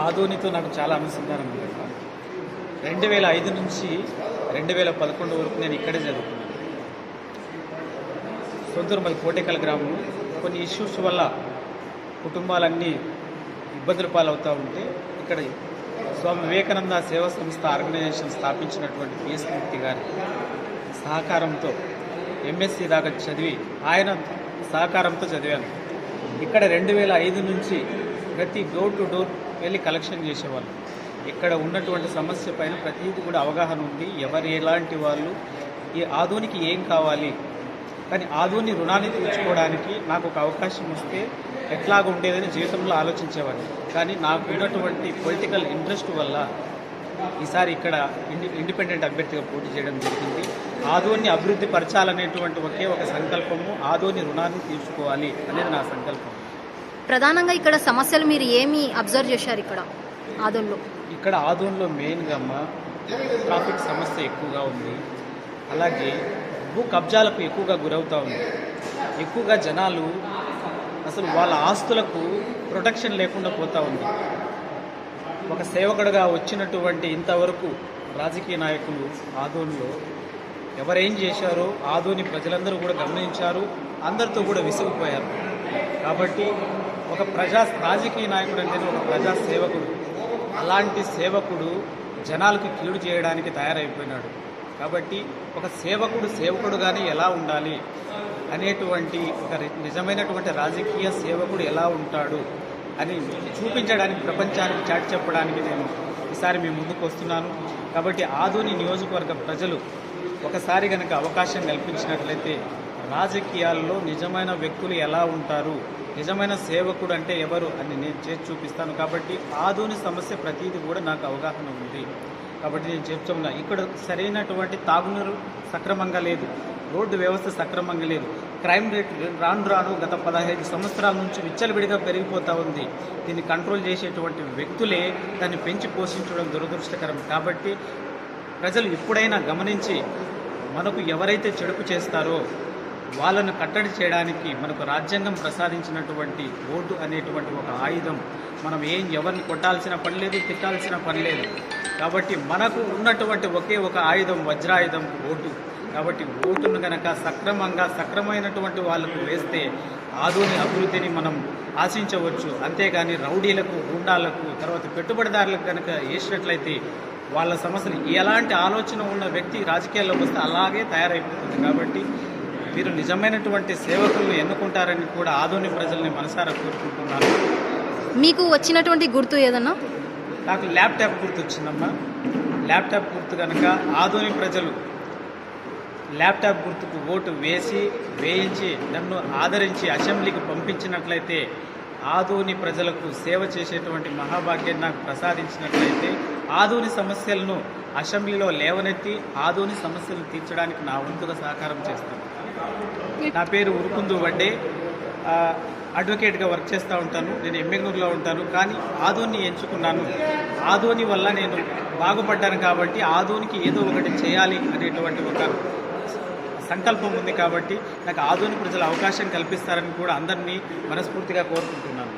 ఆధోనితో నాకు చాలా అనుసంధానం ఉంది రెండు వేల ఐదు నుంచి రెండు వేల పదకొండు వరకు నేను ఇక్కడే చదువుకున్నాను. సొంతూరు మాది కోటేకల్ గ్రామం. కొన్ని ఇష్యూస్ వల్ల కుటుంబాలన్నీ ఇబ్బందుల పాలవుతూ ఉంటే ఇక్కడ స్వామి వివేకానంద సేవా సంస్థ ఆర్గనైజేషన్ స్థాపించినటువంటి పిఎస్ మూర్తి గారి సహకారంతో ఎంఎస్సి దాకా చదివి ఆయన సహకారంతో చదివాను. ఇక్కడ రెండు వేల ఐదు నుంచి ప్రతి డోర్ టు డోర్ వెళ్ళి కలెక్షన్ చేసేవాళ్ళు. ఇక్కడ ఉన్నటువంటి సమస్య పైన ప్రతిదీ కూడా అవగాహన ఉంది. ఎవరు ఎలాంటి వాళ్ళు ఈ ఆధునికి ఏం కావాలి? కానీ ఆధుని రుణాన్ని తీర్చుకోవడానికి నాకు ఒక అవకాశం వస్తే ఎట్లాగ ఉండేదని జీవితంలో ఆలోచించేవాడిని. కానీ నాకు ఉన్నటువంటి పొలిటికల్ ఇంట్రెస్ట్ వల్ల ఈసారి ఇక్కడ ఇండి ఇండిపెండెంట్ అభ్యర్థిగా పోటీ చేయడం జరిగింది. ఆదోని అభివృద్ధి పరచాలనేటువంటి ఒకే ఒక సంకల్పము ఆదోని రుణాన్ని తీర్చుకోవాలి అనేది నా సంకల్పం. ప్రధానంగా ఇక్కడ సమస్యలు మీరు ఏమి అబ్జర్వ్ చేశారు ఇక్కడ? ఆదోన్లో. ఇక్కడ ఆదోన్లో మెయిన్గా అమ్మ ట్రాఫిక్ సమస్య ఎక్కువగా ఉంది. అలాగే భూ కబ్జాలకు ఎక్కువగా గురవుతూ ఉంది. ఎక్కువగా జనాలు అసలు వాళ్ళ ఆస్తులకు ప్రొటెక్షన్ లేకుండా పోతూ ఉంది. ఒక సేవకుడుగా వచ్చినటువంటి ఇంతవరకు రాజకీయ నాయకులు ఆదోన్లో ఎవరేం చేశారో ఆదోని ప్రజలందరూ కూడా గమనించారు. అందరితో కూడా విసిగిపోయారు. కాబట్టి ఒక ప్రజా రాజకీయ నాయకుడు అంటేనే ఒక ప్రజా సేవకుడు. అలాంటి సేవకుడు జనాలకు కీడు చేయడానికి తయారైపోయినాడు. కాబట్టి ఒక సేవకుడు సేవకుడుగానే ఎలా ఉండాలి అనేటువంటి ఒక నిజమైనటువంటి రాజకీయ సేవకుడు ఎలా ఉంటాడు అని చూపించడానికి ప్రపంచానికి చాటి చెప్పడానికి నేను ఈసారి మీ ముందుకు వస్తున్నాను. కాబట్టి ఆధుని నియోజకవర్గ ప్రజలు ఒకసారి కనుక అవకాశం కల్పించినట్లయితే రాజకీయాల్లో నిజమైన వ్యక్తులు ఎలా ఉంటారు? నిజమైన సేవకుడు అంటే ఎవరు అని నేను చేసి చూపిస్తాను కాబట్టి ఆధుని సమస్య ప్రతిదీ కూడా నాకు అవగాహన ఉంది. కాబట్టి నేను చెప్తున్నా ఇక్కడ సరైనటువంటి తాగునీరు సక్రమంగా లేదు రోడ్డు వ్యవస్థ సక్రమంగా లేదు. క్రైమ్ రేట్ రాను రాను గత పదహైదు సంవత్సరాల నుంచి విచ్చలవిడిగా పెరిగిపోతూ ఉంది. దీన్ని కంట్రోల్ చేసేటువంటి వ్యక్తులే దాన్ని పెంచి పోషించడం దురదృష్టకరం. కాబట్టి ప్రజలు ఎప్పుడైనా గమనించి మనకు ఎవరైతే చెడుపు చేస్తారో వాళ్ళను కట్టడి చేయడానికి మనకు రాజ్యాంగం ప్రసాదించినటువంటి ఓటు అనేటువంటి ఒక ఆయుధం. మనం ఏం ఎవరిని కొట్టాల్సిన పని లేదు తిట్టాల్సిన పని లేదు. కాబట్టి మనకు ఉన్నటువంటి ఒకే ఒక ఆయుధం వజ్రాయుధం ఓటు. కాబట్టి ఓటును గనక సక్రమంగా సక్రమైనటువంటి వాళ్ళకు వేస్తే ఆధునిక అభివృద్ధిని మనం ఆశించవచ్చు. అంతేగాని రౌడీలకు గుండాలకు తర్వాత పెట్టుబడిదారులకు కనుక వేసినట్లయితే వాళ్ళ సమస్యలు ఎలాంటి ఆలోచన ఉన్న వ్యక్తి రాజకీయాల్లో వస్తే అలాగే తయారైపోతుంది. కాబట్టి మీరు నిజమైనటువంటి సేవకులను ఎన్నుకుంటారని కూడా ఆధునిక ప్రజల్ని మనసారా కోరుకుంటున్నాను మీకు వచ్చినటువంటి గుర్తు ఏదన్నా? నాకు ల్యాప్టాప్ గుర్తొచ్చిందమ్మా. ల్యాప్టాప్ గుర్తు కనుక ఆధునిక ప్రజలు ల్యాప్టాప్ గుర్తుకు ఓటు వేసి వేయించి నన్ను ఆదరించి అసెంబ్లీకి పంపించినట్లయితే ఆదోని ప్రజలకు సేవ చేసేటువంటి మహాభాగ్యం నాకు ప్రసాదించినట్లయితే ఆదోని సమస్యలను అసెంబ్లీలో లేవనెత్తి ఆదోని సమస్యలను తీర్చడానికి నా వంతుగా సహకారం చేస్తాను. నా పేరు ఉరుకుందు వడ్డే. అడ్వకేట్గా వర్క్ చేస్తూ ఉంటాను. నేను ఎమ్మెగూరులో ఉంటాను. కానీ ఆదోని ఎంచుకున్నాను. ఆదోని వల్ల నేను బాగుపడ్డాను కాబట్టి ఆదోనికి ఏదో ఒకటి చేయాలి అనేటువంటి ఒక సంకల్పం ఉంది కాబట్టి నాకు ఆధునిక ప్రజలు అవకాశం కల్పిస్తారని కూడా అందరినీ మనస్ఫూర్తిగా కోరుకుంటున్నాను.